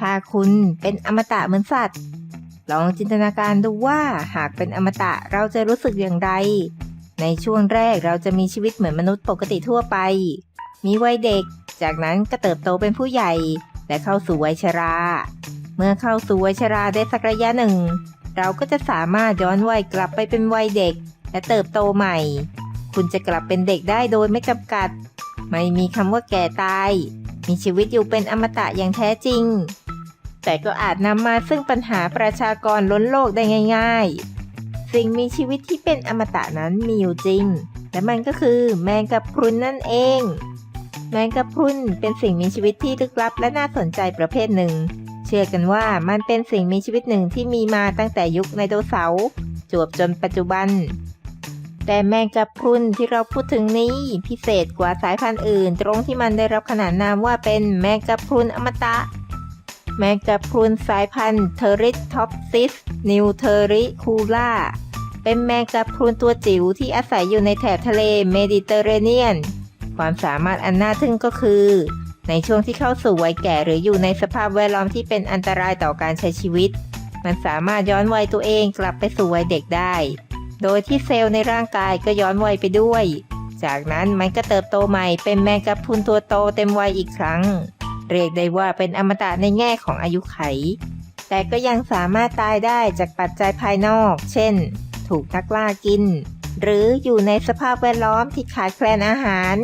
ถ้าคุณเป็นอมตะเหมือนสัตว์ ลองจินตนาการดูว่าหากเป็นอมตะเราจะรู้สึกอย่างไร ในช่วงแรกเราจะมีชีวิตเหมือนมนุษย์ปกติทั่วไป มีวัยเด็ก จากนั้นก็เติบโตเป็นผู้ใหญ่ และเข้าสู่วัยชรา เมื่อเข้าสู่วัยชราได้สักระยะหนึ่ง เราก็จะสามารถย้อนวัยกลับไปเป็นวัยเด็ก และเติบโตใหม่ คุณจะกลับเป็นเด็กได้โดยไม่จำกัด ไม่มีคำว่าแก่ตายมีชีวิตอยู่เป็นอมตะอย่างแท้จริง แต่ก็อาจนำมาซึ่งปัญหาประชากรล้นโลกได้ง่าย ๆ สิ่งมีชีวิตที่เป็นอมตะนั้นมีอยู่จริง และมันก็คือแมงกะพรุนนั่นเอง แมงกะพรุนเป็นสิ่งมีชีวิตที่ลึกลับและน่าสนใจประเภทหนึ่ง เชื่อกันว่ามันเป็นสิ่งมีชีวิตหนึ่งที่มีมาตั้งแต่ยุคไดโนเสาร์จวบจนปัจจุบัน แต่แมงกะพรุนที่เราพูดถึงนี้พิเศษกว่าสายพันธุ์อื่น ตรงที่มันได้รับขนานนามว่าเป็นแมงกะพรุนอมตะ แมงกะพรุนสายพันธุ์เทอริท็อปซิส นิวเทอริคูล่า เป็นแมงกะพรุนตัวจิ๋วที่อาศัยอยู่ในแถบทะเลเมดิเตอร์เรเนียน ความสามารถอันน่าทึ่งก็คือ ในช่วงที่เข้าสู่วัยแก่หรืออยู่ในสภาพแวดล้อมที่เป็นอันตรายต่อการใช้ชีวิต มันสามารถย้อนวัยตัวเองกลับไปสู่วัยเด็กได้ โดยที่เซลล์ในร่างกายก็ย้อนวัยไปด้วย จากนั้นมันก็เติบโตใหม่เป็นแมงกะพรุนตัวโตเต็มวัยอีกครั้ง เรียกได้ว่าเป็นอมตะในแง่ของอายุไข แต่ก็ยังสามารถตายได้จากปัจจัยภายนอก เช่น ถูกนักล่ากิน หรืออยู่ในสภาพแวดล้อมที่ขาดแคลนอาหาร